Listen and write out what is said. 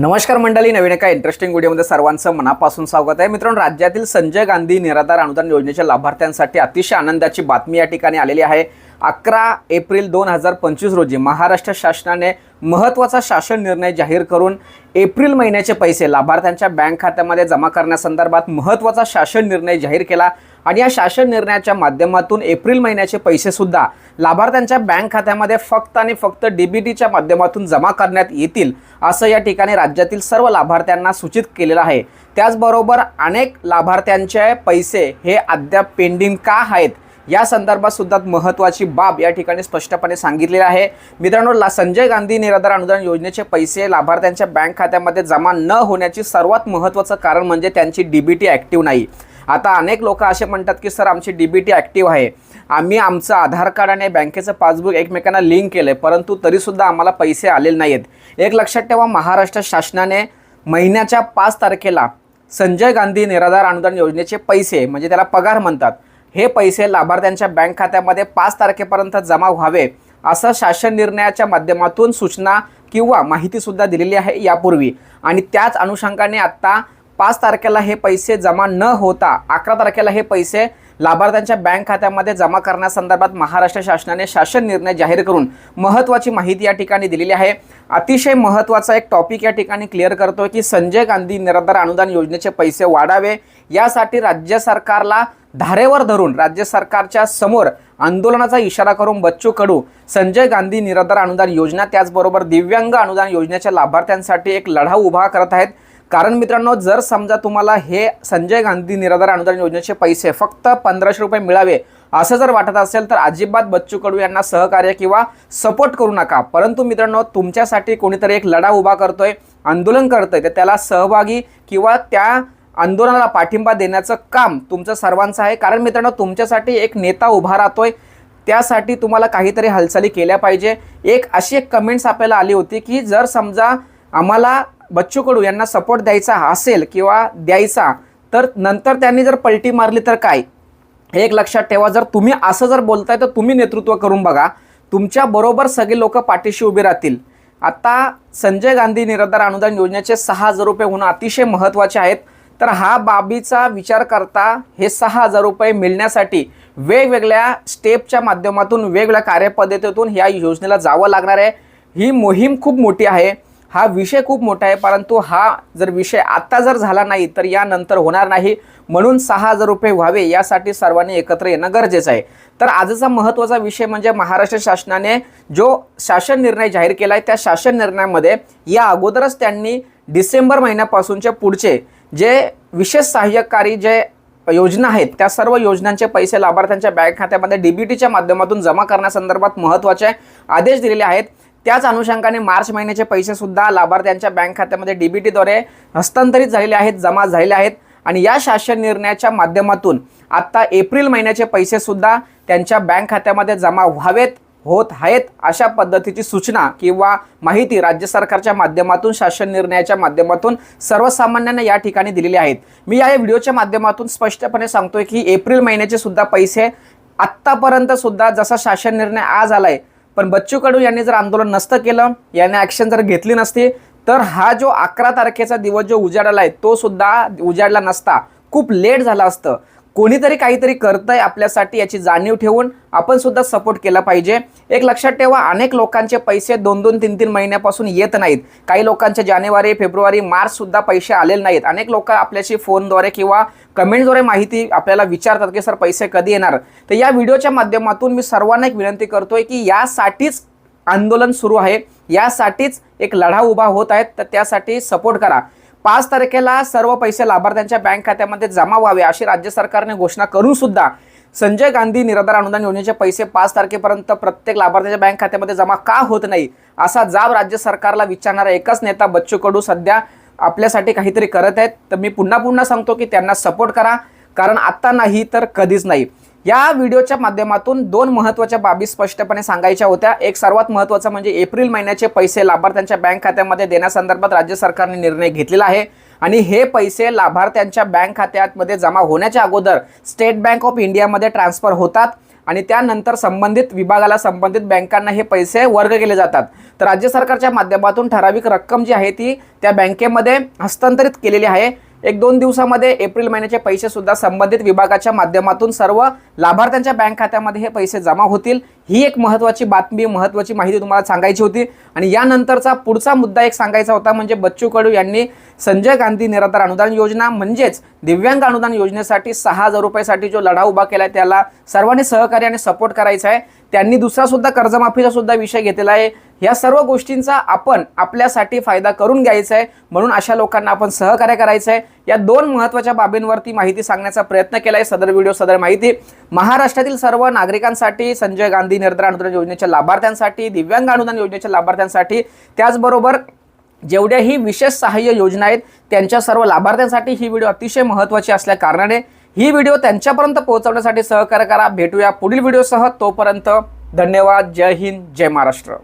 नमस्कार मंडळी नवीन एका इंटरेस्टिंग व्हिडिओमध्ये सर्वांचं मनापासून स्वागत आहे. मित्रांनो राज्यातील संजय गांधी निराधार अनुदान योजनेच्या लाभार्थ्यांसाठी अतिशय आनंदाची बातमी या ठिकाणी आलेली आहे. अकरा एप्रिल दोन हजार पंचवीस रोजी महाराष्ट्र शासनाने महत्त्वाचा शासन निर्णय जाहीर करून एप्रिल महिन्याचे पैसे लाभार्थ्यांच्या बँक खात्यामध्ये जमा करण्यासंदर्भात महत्त्वाचा शासन निर्णय जाहीर केला. आणि या शासन निर्णयाच्या माध्यमातून एप्रिल महिन्याचे पैसेसुद्धा लाभार्थ्यांच्या बँक खात्यामध्ये फक्त आणि फक्त डी बी टीच्या माध्यमातून जमा करण्यात येतील असं या ठिकाणी राज्यातील सर्व लाभार्थ्यांना सूचित केलेलं आहे. त्याचबरोबर अनेक लाभार्थ्यांचे पैसे हे अद्याप पेंडिंग का आहेत? या संदर्भात सुद्धा महत्त्वाची बाब या ठिकाणी स्पष्टपणे सांगितलेली आहे. मित्रांनो ला संजय गांधी निराधार अनुदान योजनेचे पैसे लाभार्थ्यांच्या बँक खात्यामध्ये जमा न होण्याची सर्वात महत्त्वाचं कारण म्हणजे त्यांची डी बी टी ॲक्टिव्ह नाही. आता अनेक लोक असे म्हणतात की सर आमची डी बी टी ॲक्टिव्ह आहे. आम्ही आमचं आधार कार्ड आणि बँकेचं पासबुक एकमेकांना लिंक केलं आहे परंतु तरीसुद्धा आम्हाला पैसे आलेले नाहीत एक लक्षात ठेवा महाराष्ट्र शासनाने महिन्याच्या पाच तारखेला संजय गांधी निराधार अनुदान योजनेचे पैसे म्हणजे त्याला पगार म्हणतात हे पैसे लाभार्थ्यांच्या बँक खात्यामध्ये पाच तारखेपर्यंत जमा व्हावे असं शासन निर्णयाच्या माध्यमातून सूचना किंवा माहितीसुद्धा दिलेली आहे यापूर्वी. आणि त्याच अनुषंगाने आत्ता पाच तारखेला हे पैसे जमा न होता अकरा तारखेला हे पैसे लाभार्थ्यांच्या बँक खात्यामध्ये जमा करण्यासंदर्भात महाराष्ट्र शासनाने शासन निर्णय जाहीर करून महत्त्वाची माहिती या ठिकाणी दिलेली आहे. अतिशय महत्त्वाचा एक टॉपिक या ठिकाणी क्लिअर करतोय की संजय गांधी निराधार अनुदान योजनेचे पैसे वाढावे. यासाठी राज्य सरकारला धारेवर धरून राज्य सरकारच्या समोर आंदोलनाचा इशारा करून बच्चू कडू संजय गांधी निराधार अनुदान योजना त्याचबरोबर दिव्यांग अनुदान योजनेच्या लाभार्थ्यांसाठी एक लढा उभा करत आहेत. कारण मित्रांनो जर समजा तुम्हाला हे संजय गांधी निराधार अनुदान योजनेचे पैसे फक्त पंधराशे रुपये मिळावे असं जर वाटत असेल तर अजिबात बच्चू कडू यांना सहकार्य किंवा सपोर्ट करू नका. परंतु मित्रांनो तुमच्यासाठी कोणीतरी एक लढा उभा करतोय आंदोलन करतोय तर त्याला सहभागी किंवा त्या आंदोलनाला पाठिंबा देण्याचं काम तुमचं सर्वांचं आहे. कारण मित्रांनो तुमच्यासाठी एक नेता उभा राहतोय त्यासाठी तुम्हाला काहीतरी हालचाली केल्या पाहिजे. एक अशी एक कमेंट्स आपल्याला आली होती की जर समजा आम्हाला बच्चू कडू यांना सपोर्ट द्यायचा असेल किंवा द्यायचा तर नंतर त्यांनी जर पलटी मारली तर काय? हे एक लक्षात ठेवा जर तुम्ही असं जर बोलताय तर तुम्ही नेतृत्व करून बघा. तुमच्या बरोबर सगळे लोक पाठीशी उभे राहतील. आता संजय गांधी निराधार अनुदान योजनेचे सहा हजार रुपये होणं अतिशय महत्त्वाचे आहेत. तर हा बाबीचा विचार करता हे सहा हजार रुपये मिळण्यासाठी वेगवेगळ्या स्टेपच्या माध्यमातून वेगवेगळ्या कार्यपद्धतीतून ह्या योजनेला जावं लागणार आहे. ही मोहीम खूप मोठी आहे. हा विषय खूप मोठा आहे परंतु हा जर विषय आत्ता जर झाला नाही तर यानंतर होणार नाही. म्हणून सहा हजार रुपये व्हावे यासाठी सर्वांनी एकत्र येणं गरजेचं आहे. तर आजचा महत्त्वाचा विषय म्हणजे महाराष्ट्र शासनाने जो शासन निर्णय जाहीर केला आहे त्या शासन निर्णयामध्ये या अगोदरच त्यांनी डिसेंबर महिन्यापासूनचे पुढचे जे विशेष सहाय्यकारी जे योजना आहेत त्या सर्व योजनांचे पैसे लाभार्थ्यांच्या बँक खात्यामध्ये डीबीटीच्या माध्यमातून जमा करण्यासंदर्भात महत्त्वाचे आदेश दिलेले आहेत. त्याच अनुषंगाने मार्च महिन्याचे पैसे सुद्धा लाभार्थ्यांच्या बँक खात्यामध्ये डीबीटीद्वारे हस्तांतरित झालेले आहेत जमा झालेले आहेत. आणि या शासन निर्णयाच्या माध्यमातून आत्ता एप्रिल महिन्याचे पैसे सुद्धा त्यांच्या बँक खात्यामध्ये जमा व्हावेत होत आहेत अशा पद्धतीची सूचना किंवा माहिती राज्य सरकारच्या माध्यमातून शासन निर्णयाच्या माध्यमातून सर्वसामान्यांना या ठिकाणी दिलेली आहेत. मी या व्हिडिओच्या माध्यमातून स्पष्टपणे सांगतोय की एप्रिल महिन्याचे सुद्धा पैसे आत्तापर्यंत सुद्धा जसा शासन निर्णय आज आलाय पण बच्चू कडू यांनी जर आंदोलन नसतं केलं याने ॲक्शन जर घेतली नसती तर हा जो अकरा तारखेचा दिवस जो उजाडला आहे तो सुद्धा उजाडला नसता. खूप लेट झाला असतं. कोणीतरी काहीतरी करतंय आपल्यासाठी याची जाणीव ठेवून आपण सुद्धा सपोर्ट केला पाहिजे. एक लक्षात ठेवा अनेक लोकांचे पैसे दोन दोन तीन तीन महिन्यापासून येत नाहीत. काही लोकांचे जानेवारी फेब्रुवारी मार्च सुद्धा पैसे आलेले नाहीत. अनेक लोक आपल्याशी फोनद्वारे किंवा कमेंटद्वारे माहिती आपल्याला विचारतात की सर पैसे कधी येणार? तर या व्हिडिओच्या माध्यमातून मी सर्वांना एक विनंती करतोय की यासाठीच आंदोलन सुरू आहे. यासाठीच एक लढा उभा होत आहेत तर त्यासाठी सपोर्ट करा. पाच तारखेला सर्व पैसे लाभार्थ्यांच्या बँक खात्यामध्ये जमा व्हावे अशी राज्य सरकारने घोषणा करून सुद्धा संजय गांधी निराधार अनुदान योजनेचे पैसे पाच तारखेपर्यंत प्रत्येक लाभार्थ्याच्या बँक खात्यामध्ये जमा का होत नाही असा जाब राज्य सरकारला विचारणारा एकच नेता बच्चू कडू सध्या आपल्यासाठी काहीतरी करत आहेत. तर मी पुन्हा पुन्हा सांगतो की त्यांना सपोर्ट करा कारण आत्ता नाही तर कधीच नाही. या व्हिडिओच्या माध्यमातून दोन महत्त्वाच्या बाबी स्पष्टपणे सांगायच्या होत्या. एक सर्वात महत्त्वाचं म्हणजे एप्रिल महिन्याचे पैसे लाभार्थ्यांच्या बँक खात्यामध्ये देण्यासंदर्भात राज्य सरकारने निर्णय घेतलेला आहे. आणि हे पैसे लाभार्थ्यांच्या बँक खात्यामध्ये जमा होण्याच्या अगोदर स्टेट बँक ऑफ इंडियामध्ये ट्रान्सफर होतात आणि त्यानंतर संबंधित विभागाला संबंधित बँकांना हे पैसे वर्ग केले जातात. तर राज्य सरकारच्या माध्यमातून ठराविक रक्कम जी आहे ती त्या बँकेमध्ये हस्तांतरित केलेली आहे. एक दोन दिवसामध्ये एप्रिल महिन्याचे पैसे सुद्धा संबंधित विभागाच्या माध्यमातून सर्व लाभार्थ्यांच्या बँक खात्यामध्ये हे पैसे जमा होतील. ही एक महत्त्वाची बातमी महत्त्वाची माहिती तुम्हाला सांगायची होती. आणि यानंतरचा पुढचा मुद्दा एक सांगायचा होता म्हणजे बच्चू कडू यांनी संजय गांधी निराधार अनुदान योजना म्हणजेच दिव्यांग अनुदान योजनेसाठी सहा हजार रुपयासाठी जो लढा उभा केला आहे त्याला सर्वांनी सहकार्य आणि सपोर्ट करायचा आहे. त्यांनी दुसरा सुद्धा कर्जमाफीचा सुद्धा विषय घेतलेला आहे. या सर्व गोष्टींचा आपण आपल्यासाठी फायदा करून घ्यायचा आहे. म्हणून अशा लोकांना आपण सहकार्य करायचं आहे. या दोन महत्त्वाच्या बाबींवरती माहिती सांगण्याचा प्रयत्न केला आहे सदर व्हिडिओ सदर माहिती. महाराष्ट्रातील सर्व नागरिकांसाठी संजय गांधी निर्धार अनुदान योजनेच्या लाभार्थ्यांसाठी दिव्यांग अनुदान योजनेच्या लाभार्थ्यांसाठी त्याचबरोबर जेवढ्याही विशेष सहाय्य योजना आहेत त्यांच्या सर्व लाभार्थ्यांसाठी ही व्हिडिओ अतिशय महत्त्वाची असल्या कारणाने ही व्हिडिओ त्यांच्यापर्यंत पोहोचवण्यासाठी सहकार्य करा. भेटूया पुढील व्हिडिओसह. तोपर्यंत धन्यवाद. जय हिंद. जय महाराष्ट्र.